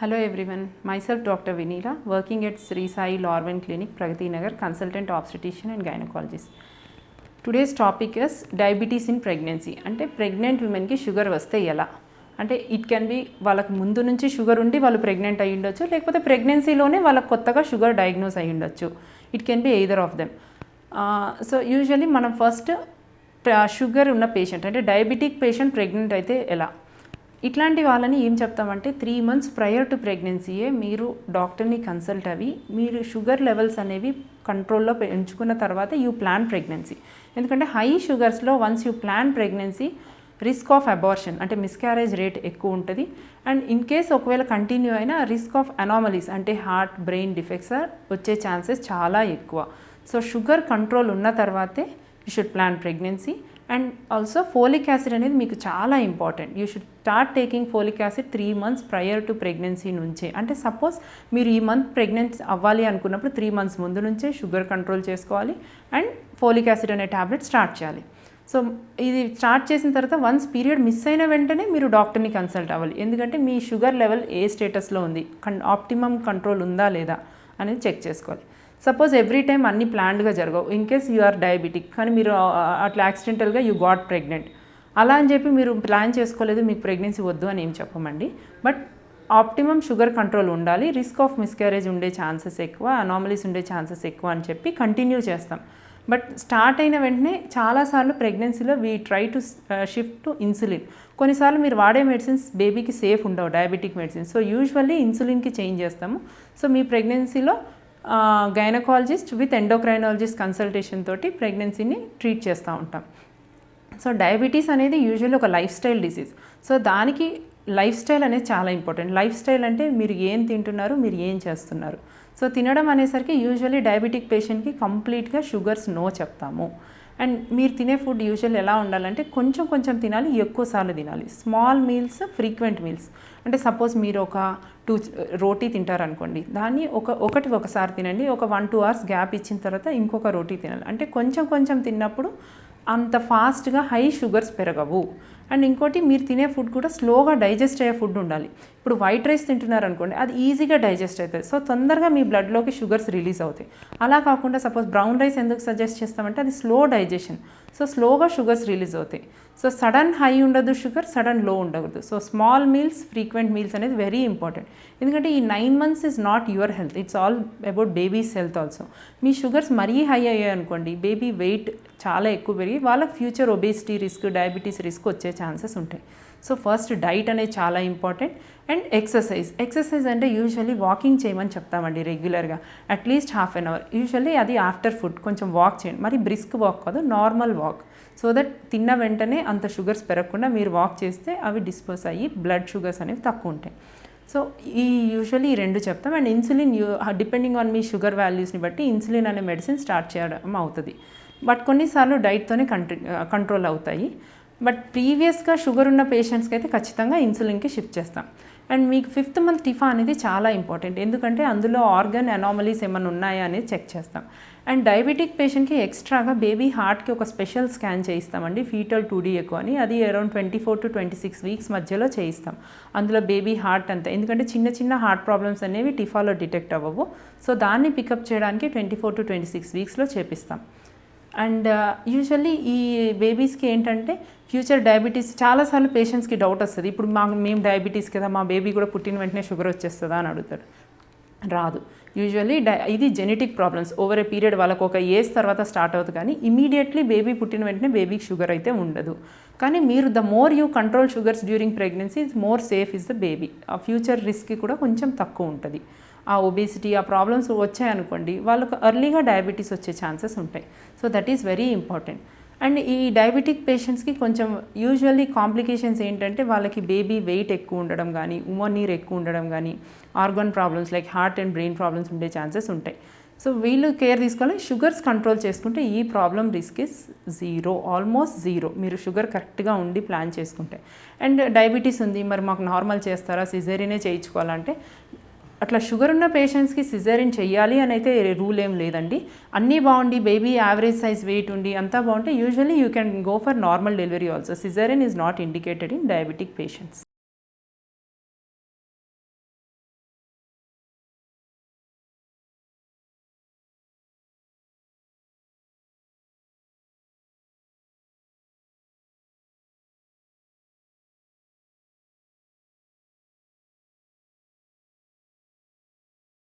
Hello everyone, myself Dr. Vinila, working at Sri Sai లార్వెన్ Clinic, Pragati Nagar, consultant obstetrician and gynecologist. Today's topic is diabetes in pregnancy అంటే pregnant ఉమెన్కి sugar వస్తే ఎలా? అంటే it can B వాళ్ళకి ముందు నుంచి షుగర్ ఉండి వాళ్ళు ప్రెగ్నెంట్ అయ్యి ఉండొచ్చు లేకపోతే ప్రెగ్నెన్సీలోనే వాళ్ళకి కొత్తగా షుగర్ డయాగ్నోస్ అయ్యి ఉండొచ్చు. It can be either of them so usually మనం ఫస్ట్ షుగర్ ఉన్న పేషెంట్ అంటే డయాబెటిక్ పేషెంట్ ప్రెగ్నెంట్ అయితే ఎలా? ఇట్లాంటి వాళ్ళని ఏం చెప్తామంటే త్రీ మంత్స్ ప్రయర్ టు ప్రెగ్నెన్సీయే మీరు డాక్టర్ని కన్సల్ట్ అవి మీరు షుగర్ లెవెల్స్ అనేవి కంట్రోల్లో పెంచుకున్న తర్వాత యూ ప్లాన్ ప్రెగ్నెన్సీ ఎందుకంటే high షుగర్స్లో once you plan pregnancy risk of abortion అంటే మిస్క్యారేజ్ రేట్ ఎక్కువ ఉంటుంది. అండ్ ఇన్ కేస్ ఒకవేళ కంటిన్యూ అయినా రిస్క్ ఆఫ్ అనామలీస్ అంటే హార్ట్ బ్రెయిన్ డిఫెక్ట్స్ వచ్చే ఛాన్సెస్ చాలా ఎక్కువ. సో షుగర్ కంట్రోల్ ఉన్న తర్వాతే you should plan pregnancy and also folic acid అనేది మీకు చాలా important. You should start taking folic acid three months prior to pregnancy నుంచే. అంటే సపోజ్ మీరు ఈ మంత్ ప్రెగ్నెన్సీ అవ్వాలి అనుకున్నప్పుడు త్రీ మంత్స్ ముందు నుంచే షుగర్ కంట్రోల్ చేసుకోవాలి అండ్ ఫోలిక్ యాసిడ్ అనే ట్యాబ్లెట్ స్టార్ట్ చేయాలి. సో ఇది స్టార్ట్ చేసిన తర్వాత వన్స్ పీరియడ్ మిస్ అయిన వెంటనే మీరు డాక్టర్ని కన్సల్ట్ అవ్వాలి. ఎందుకంటే మీ షుగర్ లెవెల్ ఏ స్టేటస్లో ఉంది? కన్ ఆప్టిమమ్ కంట్రోల్ ఉందా లేదా అనేది చెక్ చేసుకోవాలి. సపోజ్ ఎవ్రీ టైం అన్ని ప్లాన్డ్గా జరగవు. In case you are diabetic కానీ మీరు అట్లా యాక్సిడెంటల్గా యూ గాట్ ప్రెగ్నెంట్ అలా అని చెప్పి మీరు ప్లాన్ చేసుకోలేదు మీకు ప్రెగ్నెన్సీ వద్దు అని ఏం చెప్పమండి. బట్ ఆప్టిమమ్ షుగర్ కంట్రోల్ ఉండాలి రిస్క్ ఆఫ్ మిస్క్యారేజ్ ఉండే ఛాన్సెస్ ఎక్కువ అనామలీస్ ఉండే ఛాన్సెస్ ఎక్కువ అని చెప్పి కంటిన్యూ చేస్తాం. బట్ స్టార్ట్ అయిన వెంటనే చాలాసార్లు ప్రెగ్నెన్సీలో we try to shift to insulin కొన్నిసార్లు మీరు వాడే మెడిసిన్స్ బేబీకి సేఫ్ ఉండవు డయాబెటిక్ మెడిసిన్స్ సో యూజువల్లీ ఇన్సులిన్కి చేంజ్ చేస్తాము. సో మీ ప్రెగ్నెన్సీలో గైనకాలజిస్ట్ విత్ ఎండోక్రైనాలజిస్ట్ కన్సల్టేషన్ తోటి ప్రెగ్నెన్సీని ట్రీట్ చేస్తూ ఉంటాం. సో డయాబెటీస్ అనేది యూజువల్లీ ఒక లైఫ్ స్టైల్ డిసీజ్ సో దానికి లైఫ్ స్టైల్ అనేది చాలా ఇంపార్టెంట్ లైఫ్ స్టైల్ అంటే మీరు ఏం తింటున్నారు మీరు ఏం చేస్తున్నారు. సో తినడం అనేసరికి యూజువల్లీ డయాబెటిక్ పేషెంట్కి కంప్లీట్గా షుగర్స్ నో చెప్తాము. అండ్ మీరు తినే ఫుడ్ యూజువల్ ఎలా ఉండాలంటే కొంచెం కొంచెం తినాలి ఎక్కువసార్లు తినాలి. స్మాల్ మీల్స్ ఫ్రీక్వెంట్ మీల్స్ అంటే సపోజ్ మీరు ఒక టూ రోటీ తింటారనుకోండి దాన్ని ఒక ఒకటి ఒకసారి తినండి ఒక వన్ టూ అవర్స్ గ్యాప్ ఇచ్చిన తర్వాత ఇంకొక రోటీ తినాలి. అంటే కొంచెం కొంచెం తిన్నప్పుడు అంత ఫాస్ట్గా హై షుగర్స్ పెరగవు. అండ్ ఇంకోటి మీరు తినే ఫుడ్ కూడా స్లోగా డైజెస్ట్ అయ్యే ఫుడ్ ఉండాలి. ఇప్పుడు వైట్ రైస్ తింటున్నారు అనుకోండి అది ఈజీగా డైజెస్ట్ అవుతుంది. సో తొందరగా మీ బ్లడ్లోకి షుగర్స్ రిలీజ్ అవుతాయి. అలా కాకుండా సపోజ్ బ్రౌన్ రైస్ ఎందుకు సజెస్ట్ చేస్తామంటే అది స్లో డైజెషన్. సో స్లోగా షుగర్స్ రిలీజ్ అవుతాయి. సో సడన్ హై ఉండదు షుగర్ సడన్లో ఉండకూడదు. So small meals frequent meals అనేది వెరీ ఇంపార్టెంట్. ఎందుకంటే ఈ nine months is not your health it's all about baby's health also. Me sugars మరీ హై అయ్యాయి అనుకోండి బేబీ వెయిట్ చాలా ఎక్కువ పెరిగి వాళ్ళకి future obesity risk diabetes risk వచ్చే ఛాన్సెస్ ఉంటాయి. సో ఫస్ట్ డైట్ అనేది చాలా ఇంపార్టెంట్. And exercise. ఎక్సర్సైజ్ అంటే యూజువల్లీ వాకింగ్ చేయమని చెప్తామండి రెగ్యులర్గా. At least half an hour. Usually అది ఆఫ్టర్ ఫుడ్. కొంచెం వాక్ చేయండి. మరి బ్రిస్క్ వాక్ కాదు నార్మల్ వాక్. సో దట్ తిన్న వెంటనే అంత షుగర్స్ పెరగకుండా మీరు వాక్ చేస్తే అవి డిస్పోజ్ అయ్యి బ్లడ్ షుగర్స్ అనేవి తక్కువ ఉంటాయి. సో ఈ యూజువల్లీ ఈ రెండు చెప్తాం. And insulin you depending on me sugar వాల్యూస్ని బట్టి ఇన్సులిన్ అనే మెడిసిన్ స్టార్ట్ చేయడం అవుతుంది. బట్ కొన్నిసార్లు డైట్తోనే కంట్రీ కంట్రోల్ అవుతాయి. బట్ ప్రీవియస్గా షుగర్ ఉన్న పేషెంట్స్కి అయితే ఖచ్చితంగా ఇన్సులిన్కి షిఫ్ట్ చేస్తాం. అండ్ మీకు ఫిఫ్త్ మంత్ టిఫా అనేది చాలా ఇంపార్టెంట్. ఎందుకంటే అందులో ఆర్గన్ అనామలీస్ ఏమైనా ఉన్నాయా అనేది చెక్ చేస్తాం. అండ్ డయాబెటిక్ పేషెంట్కి ఎక్స్ట్రాగా బేబీ హార్ట్కి ఒక స్పెషల్ స్కాన్ చేయిస్తామండి. ఫీటల్ టూ డీ ఎక్కువ అని. అది around twenty four to twenty six weeks మధ్యలో చేయిస్తాం. అందులో బేబీ హార్ట్ అంతా. ఎందుకంటే చిన్న చిన్న హార్ట్ ప్రాబ్లమ్స్ అనేవి టిఫాలో డిటెక్ట్ అవ్వవు. సో దాన్ని పికప్ చేయడానికి twenty four to twenty six వీక్స్లో చేపిస్తాం. అండ్ uh, యూజువల్లీ ఈ బేబీస్కి ఏంటంటే ఫ్యూచర్ డయాబెటీస్ చాలాసార్లు పేషెంట్స్కి డౌట్ వస్తుంది. ఇప్పుడు మా మేము డయాబెటీస్ కదా మా బేబీ కూడా పుట్టిన వెంటనే షుగర్ వచ్చేస్తుందా అని అడుగుతారు. రాదు. యూజువల్లీ డై ఇది genetic problems over a period వాళ్ళకు ఒక ఏజ్ తర్వాత స్టార్ట్ అవుతుంది కానీ ఇమీడియట్లీ బేబీ పుట్టిన వెంటనే బేబీకి షుగర్ అయితే ఉండదు. కానీ మీరు the more you control sugars during pregnancy is more safe is the baby ఆ ఫ్యూచర్ రిస్క్ కూడా కొంచెం తక్కువ ఉంటుంది. ఆ ఒబేసిటీ ఆ ప్రాబ్లమ్స్ వచ్చాయనుకోండి వాళ్ళకు ఎర్లీగా డయాబెటీస్ వచ్చే ఛాన్సెస్ ఉంటాయి. So that is very important and ఈ డయాబెటిక్ పేషెంట్స్కి కొంచెం యూజువల్లీ కాంప్లికేషన్స్ ఏంటంటే వాళ్ళకి బేబీ వెయిట్ ఎక్కువ ఉండడం కానీ ఉమో నీరు ఎక్కువ ఉండడం కానీ organ problems like heart and brain problems ఉండే ఛాన్సెస్ ఉంటాయి. సో వీళ్ళు కేర్ తీసుకోవాలి. షుగర్స్ కంట్రోల్ చేసుకుంటే ఈ problem risk is zero almost zero మీరు షుగర్ కరెక్ట్గా ఉండి ప్లాన్ చేసుకుంటే. అండ్ డయాబెటీస్ ఉంది మరి మాకు నార్మల్ చేస్తారా? సిజేరియనే చేయించుకోవాలంటే అట్లా షుగర్ ఉన్న పేషెంట్స్కి సిజేరియన్ చేయాలి అని అయితే రూల్ ఏం లేదండి. అన్నీ బాగుండి బేబీ యావరేజ్ సైజ్ వెయిట్ ఉండి అంతా బాగుంటే usually you can go for normal delivery also. Caesarean is not indicated in diabetic patients.